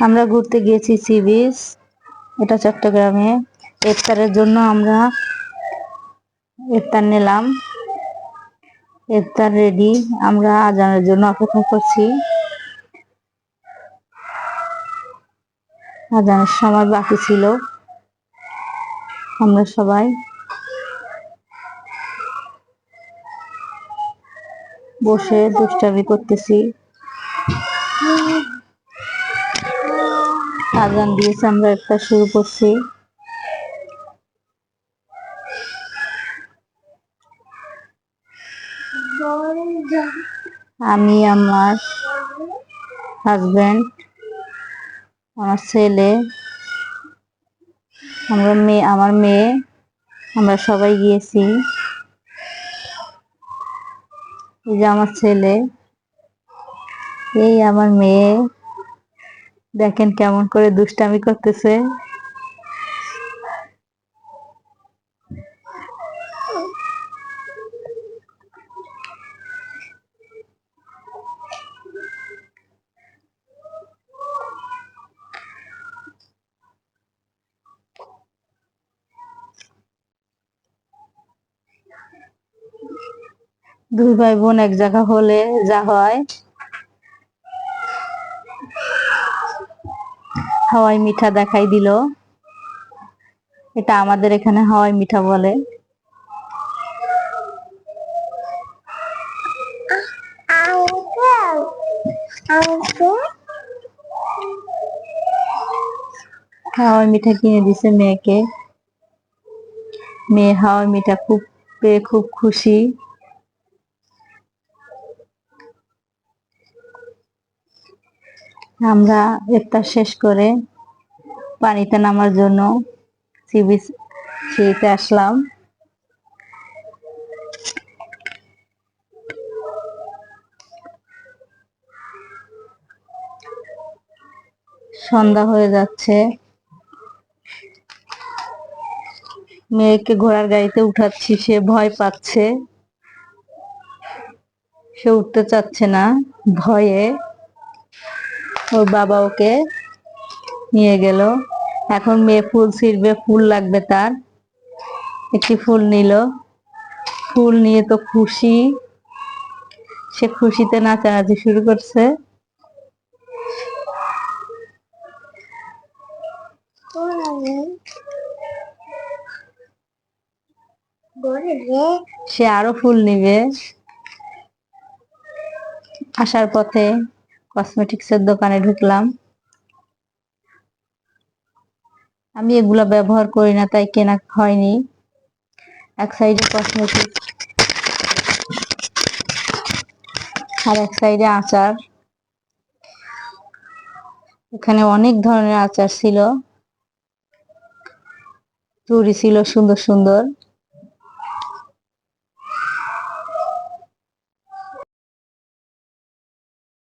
আমরা ঘুরতে গিয়েছি সি বিচ। এটা চট্টগ্রামে ইফতারের জন্য আমরা ইফতার নিলাম। ইফতার রেডি আমরা আজানের জন্য অপেক্ষা করছি। আজানের সময় বাকি ছিল। আমরা সবাই বসে দুষ্টামি করতেছি। আজান দিয়েছে, আমরা একটা শুরু করছি। আমি, আমার হাজবেন্ড আমার ছেলে, আমরা মেয়ে, আমার মেয়ে, আমরা সবাই গিয়েছি। এই যে আমার ছেলে, এই আমার মেয়ে। দেখেন কেমন করে দুষ্টামি করতেছে। দুই ভাই বোন এক জায়গা হলে যা হয়। হাওয়াই মিঠা দেখাই দিল। এটা আমাদের এখানে হাওয়াই মিঠা বলে। হাওয়াই মিঠা কিনে দিছে মেয়েকে। মেয়ে হাওয়াই মিঠা খুব পেয়ে খুব খুশি। আমরা ইফতার শেষ করে পানিতে নামার জন্য সি বিচ আসলাম। সন্ধ্যা হয়ে যাচ্ছে। মেয়েকে ঘোড়ার গাড়িতে উঠাচ্ছি, সে ভয় পাচ্ছে। সে উঠতে চাচ্ছে না, ভয়ে। ওর বাবা ওকে নিয়ে গেল। এখন মেয়ে ফুল ছিঁড়বে, ফুল লাগবে তার। একটি ফুল নিল। ফুল নিয়ে তো খুশি। সে খুশিতে নাচানাচি শুরু করছে। সে আরও ফুল নিবে। আসার পথে কসমেটিক্সের দোকানে ঢুকলাম। আমি এগুলা ব্যবহার করি না, তাই কেনা হয়নি। এক সাইডে কসমেটিক্স আর এক সাইডে আচার। এখানে অনেক ধরনের আচার ছিল। চুড়ি ছিল সুন্দর সুন্দর।